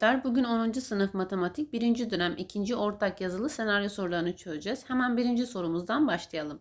Bugün 10. sınıf matematik 1. dönem 2. ortak yazılı senaryo sorularını çözeceğiz. Hemen birinci sorumuzdan başlayalım.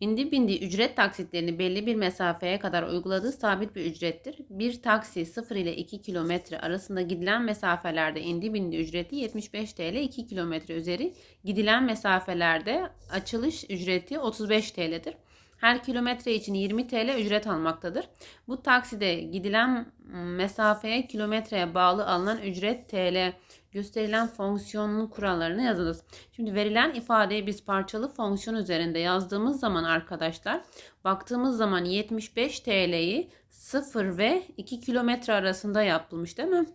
İndi bindi ücret taksitlerini belli bir mesafeye kadar uyguladığı sabit bir ücrettir. Bir taksi 0 ile 2 kilometre arasında gidilen mesafelerde indi bindi ücreti 75 TL 2 kilometre üzeri gidilen mesafelerde açılış ücreti 35 TL'dir. Her kilometre için 20 TL ücret almaktadır. Bu takside gidilen mesafeye kilometreye bağlı alınan ücret TL gösterilen fonksiyonun kurallarını yazınız. Şimdi verilen ifadeyi biz parçalı fonksiyon üzerinde yazdığımız zaman arkadaşlar baktığımız zaman 75 TL'yi 0 ve 2 kilometre arasında yapılmış değil mi?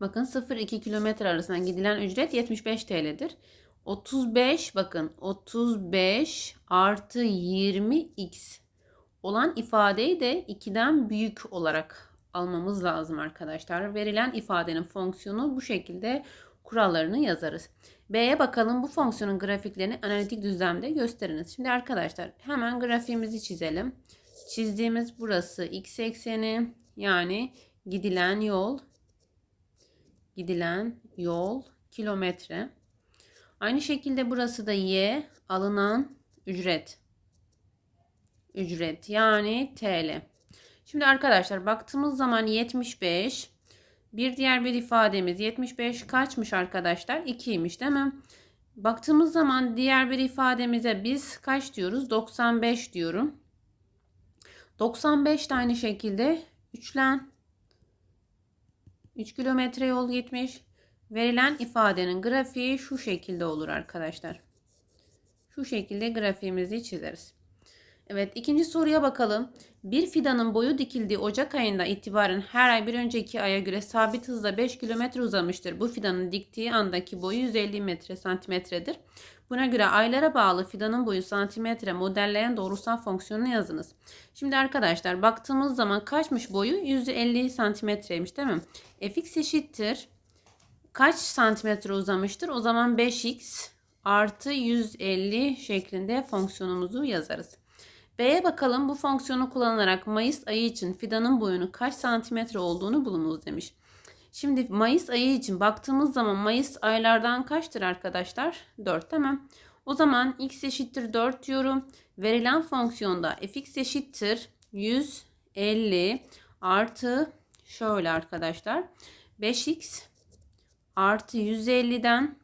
Bakın 0-2 kilometre arasında gidilen ücret 75 TL'dir. 35 bakın 35 artı 20x olan ifadeyi de 2'den büyük olarak almamız lazım arkadaşlar. Verilen ifadenin fonksiyonu bu şekilde kurallarını yazarız. B'ye bakalım bu fonksiyonun grafiklerini analitik düzlemde gösteriniz. Şimdi arkadaşlar hemen grafiğimizi çizelim. Çizdiğimiz burası x ekseni yani gidilen yol gidilen yol kilometre. Aynı şekilde burası da y alınan ücret. Ücret yani TL. Şimdi arkadaşlar baktığımız zaman 75 bir diğer bir ifademiz 75 kaçmış arkadaşlar? 2'ymiş değil mi? Baktığımız zaman diğer bir ifademize biz kaç diyoruz? 95 diyorum. 95 de aynı şekilde üçlen 3 kilometre yol gitmiş. Verilen ifadenin grafiği şu şekilde olur arkadaşlar. Şu şekilde grafiğimizi çizeriz. Evet ikinci soruya bakalım. Bir fidanın boyu dikildiği Ocak ayında itibaren her ay bir önceki aya göre sabit hızla 5 kilometre uzamıştır. Bu fidanın diktiği andaki boyu 150 metre santimetredir. Buna göre aylara bağlı fidanın boyu santimetre modelleyen doğrusal fonksiyonunu yazınız. Şimdi arkadaşlar baktığımız zaman kaçmış boyu? 150 santimetreymiş değil mi? fx eşittir kaç santimetre uzamıştır? O zaman 5x artı 150 şeklinde fonksiyonumuzu yazarız. B'ye bakalım bu fonksiyonu kullanarak Mayıs ayı için fidanın boyunu kaç santimetre olduğunu bulunuz demiş. Şimdi Mayıs ayı için baktığımız zaman Mayıs aylardan kaçtır arkadaşlar? 4 tamam. O zaman x eşittir 4 diyorum. Verilen fonksiyonda fx eşittir 150 artı şöyle arkadaşlar 5x artı 150'den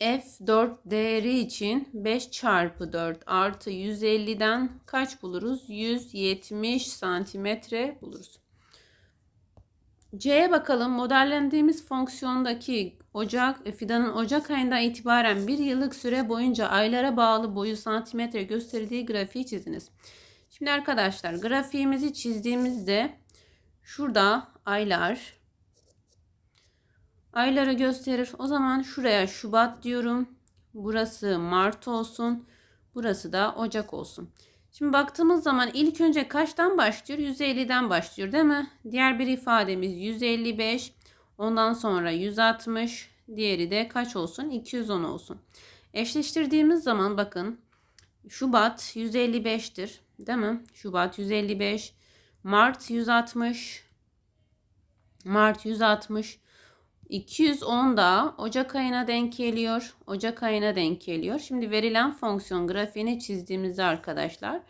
F4 değeri için 5 çarpı 4 artı 150'den kaç buluruz? 170 santimetre buluruz. C'ye bakalım. Modellendiğimiz fonksiyondaki Ocak, e, fidanın Ocak ayından itibaren bir yıllık süre boyunca aylara bağlı boyu santimetre gösterdiği grafiği çiziniz. Şimdi arkadaşlar grafiğimizi çizdiğimizde şurada aylar, ayları gösterir. O zaman şuraya Şubat diyorum. Burası Mart olsun. Burası da Ocak olsun. Şimdi baktığımız zaman ilk önce kaçtan başlıyor? 150'den başlıyor değil mi? Diğer bir ifademiz 155. Ondan sonra 160. Diğeri de kaç olsun? 210 olsun. Eşleştirdiğimiz zaman bakın Şubat 155'tir. Değil mi? Şubat 155. Mart 160. Mart 160. 210 da Ocak ayına denk geliyor. Ocak ayına denk geliyor. Şimdi verilen fonksiyon grafiğini çizdiğimizde arkadaşlar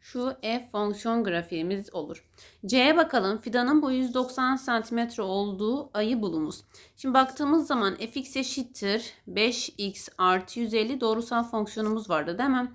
şu f fonksiyon grafiğimiz olur. C'ye bakalım. Fidanın boyu 190 cm olduğu ayı bulunuz. Şimdi baktığımız zaman fx eşittir 5x artı 150 doğrusal fonksiyonumuz vardı değil mi?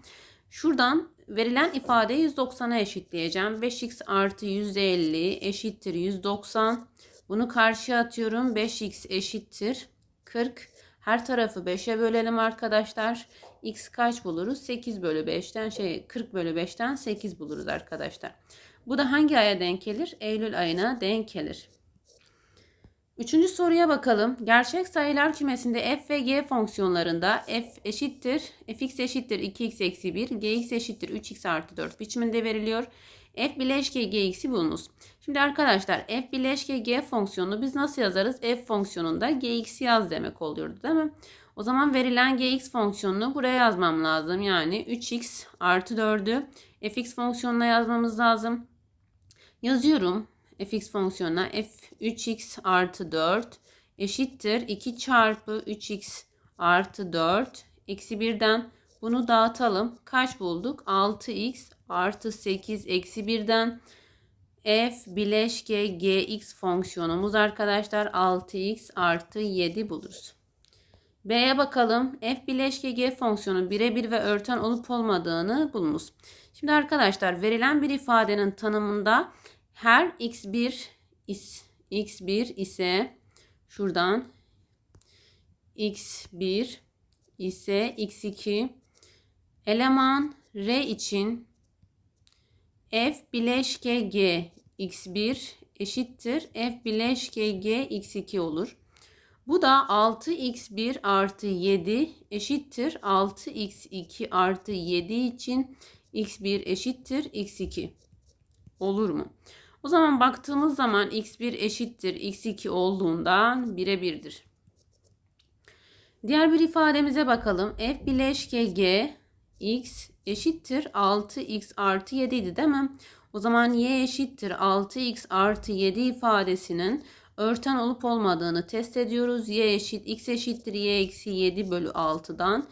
Şuradan verilen ifadeyi 190'a eşitleyeceğim. 5x artı 150 eşittir 190 bunu karşıya atıyorum. 5x eşittir 40. Her tarafı 5'e bölelim arkadaşlar. X kaç buluruz? 8 bölü 5'ten şey 40 bölü 5'ten 8 buluruz arkadaşlar. Bu da hangi aya denk gelir? Eylül ayına denk gelir. Üçüncü soruya bakalım. Gerçek sayılar kümesinde f ve g fonksiyonlarında f eşittir, fx eşittir 2x eksi 1, gx eşittir 3x artı 4 biçiminde veriliyor. F bileşke gx'i bulunuz. Şimdi arkadaşlar f bileşke g fonksiyonunu biz nasıl yazarız? f fonksiyonunda gx'i yaz demek oluyordu değil mi? O zaman verilen gx fonksiyonunu buraya yazmam lazım. Yani 3x artı 4'ü fx fonksiyonuna yazmamız lazım. Yazıyorum fx fonksiyonuna f 3x artı 4 eşittir 2 çarpı 3x artı 4 eksi 1'den bunu dağıtalım. Kaç bulduk? 6x artı 8 eksi 1'den f bileşke gx fonksiyonumuz arkadaşlar 6x artı 7 buluruz. B'ye bakalım. F bileşke G fonksiyonu birebir ve örten olup olmadığını bulunuz. Şimdi arkadaşlar verilen bir ifadenin tanımında her x1 is, x1 ise şuradan x1 ise x2 eleman R için f bileşke G x1 eşittir f bileşke G x2 olur. Bu da 6x1 artı 7 eşittir 6x2 artı 7 için x1 eşittir x2 olur mu? O zaman baktığımız zaman x1 eşittir x2 olduğundan birebirdir. Diğer bir ifademize bakalım. f bileşke g x eşittir 6x artı 7 idi değil mi? O zaman y eşittir 6x artı 7 ifadesinin örten olup olmadığını test ediyoruz. y eşit x eşittir y eksi 7 bölü 6'dan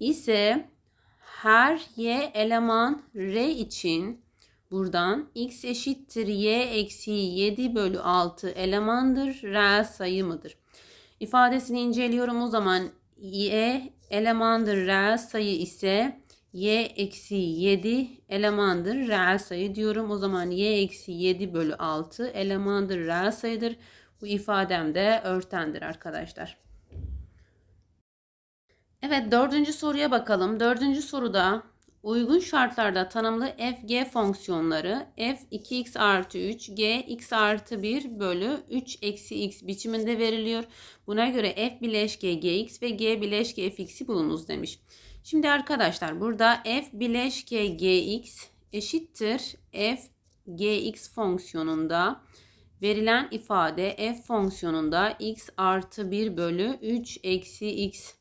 ise her y eleman r için buradan x eşittir y eksi 7 bölü 6 elemandır reel sayı mıdır? İfadesini inceliyorum o zaman y elemandır reel sayı ise y eksi 7 elemandır reel sayı diyorum. O zaman y eksi 7 bölü 6 elemandır reel sayıdır. Bu ifadem de örtendir arkadaşlar. Evet dördüncü soruya bakalım. Dördüncü soruda uygun şartlarda tanımlı f g fonksiyonları f 2x artı 3 g x artı 1 bölü 3 eksi x biçiminde veriliyor. Buna göre f bileşke gx ve g bileşke fx'i bulunuz demiş. Şimdi arkadaşlar burada f bileşke gx eşittir f gx fonksiyonunda verilen ifade f fonksiyonunda x artı 1 bölü 3 eksi x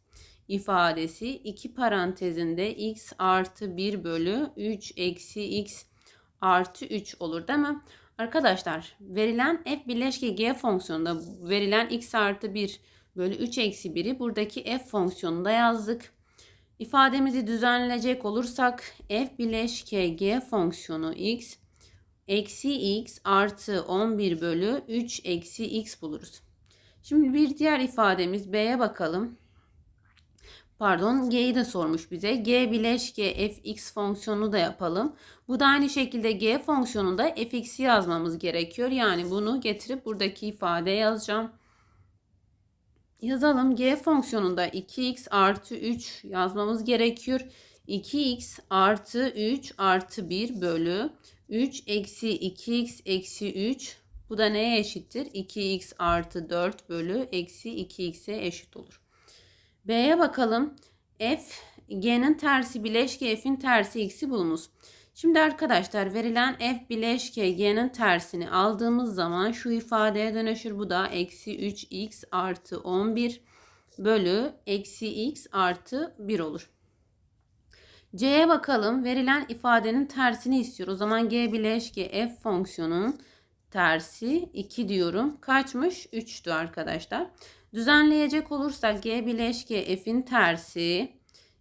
ifadesi iki parantezinde x artı 1 bölü 3 eksi x artı 3 olur değil mi? Arkadaşlar verilen f bileşke g fonksiyonunda verilen x artı 1 bölü 3 eksi 1'i buradaki f fonksiyonunda yazdık. İfademizi düzenleyecek olursak f bileşke g fonksiyonu x eksi x artı 11 bölü 3 eksi x buluruz. Şimdi bir diğer ifademiz b'ye bakalım. Pardon G'yi de sormuş bize. G bileşke fx fonksiyonu da yapalım. Bu da aynı şekilde G fonksiyonunda fx'i yazmamız gerekiyor. Yani bunu getirip buradaki ifade yazacağım. Yazalım. G fonksiyonunda 2x artı 3 yazmamız gerekiyor. 2x artı 3 artı 1 bölü 3 eksi 2x eksi 3 bu da neye eşittir? 2x artı 4 bölü eksi 2x'e eşit olur. B'ye bakalım. F G'nin tersi bileşke F'in tersi x'i bulunuz. Şimdi arkadaşlar verilen F bileşke G'nin tersini aldığımız zaman şu ifadeye dönüşür. Bu da eksi 3x artı 11 bölü eksi x artı 1 olur. C'ye bakalım. Verilen ifadenin tersini istiyor. O zaman G bileşke F fonksiyonun tersi 2 diyorum. Kaçmış? 3'tü arkadaşlar. Düzenleyecek olursak G bileşke F'in tersi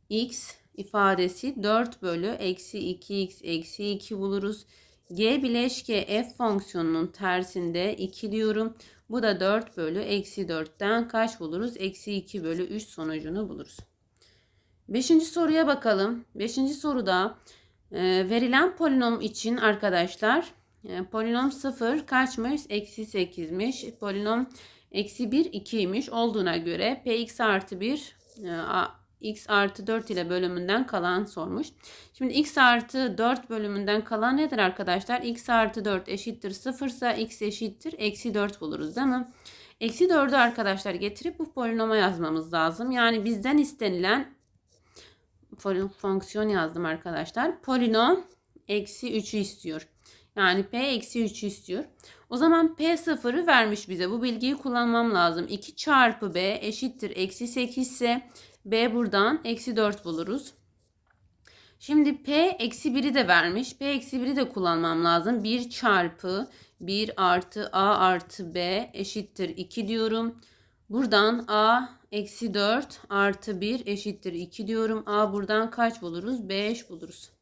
x ifadesi 4 bölü eksi 2x eksi 2 buluruz. G bileşke F fonksiyonunun tersinde 2 diyorum. Bu da 4 bölü eksi 4'ten kaç buluruz? Eksi 2 bölü 3 sonucunu buluruz. Beşinci soruya bakalım. Beşinci soruda e, verilen polinom için arkadaşlar e, polinom 0 kaçmış? Eksi 8'miş. Polinom Eksi 1 2'ymiş olduğuna göre px artı 1 e, x artı 4 ile bölümünden kalan sormuş. Şimdi x artı 4 bölümünden kalan nedir arkadaşlar? x artı 4 eşittir 0 ise x eşittir eksi 4 buluruz değil mi? Eksi 4'ü arkadaşlar getirip bu polinoma yazmamız lazım. Yani bizden istenilen fonksiyon yazdım arkadaşlar. Polinom eksi 3'ü istiyor. Yani P eksi 3 istiyor. O zaman P sıfırı vermiş bize. Bu bilgiyi kullanmam lazım. 2 çarpı B eşittir. Eksi 8 ise B buradan eksi 4 buluruz. Şimdi P eksi 1'i de vermiş. P eksi 1'i de kullanmam lazım. 1 çarpı 1 artı A artı B eşittir 2 diyorum. Buradan A eksi 4 artı 1 eşittir 2 diyorum. A buradan kaç buluruz? 5 buluruz.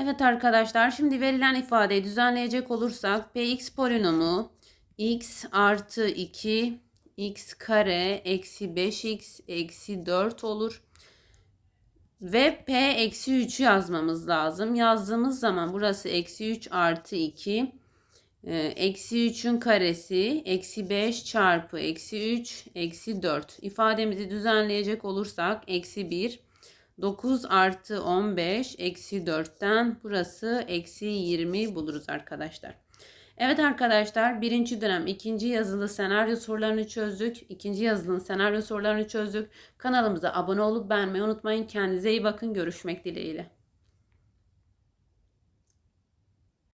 Evet arkadaşlar şimdi verilen ifadeyi düzenleyecek olursak px polinomu x artı 2 x kare eksi 5x eksi 4 olur. Ve p eksi 3'ü yazmamız lazım. Yazdığımız zaman burası eksi 3 artı 2 ee, eksi 3'ün karesi eksi 5 çarpı eksi 3 eksi 4 ifademizi düzenleyecek olursak eksi 1 9 artı 15 eksi 4'ten burası eksi 20 buluruz arkadaşlar. Evet arkadaşlar birinci dönem ikinci yazılı senaryo sorularını çözdük. İkinci yazılının senaryo sorularını çözdük. Kanalımıza abone olup beğenmeyi unutmayın. Kendinize iyi bakın. Görüşmek dileğiyle.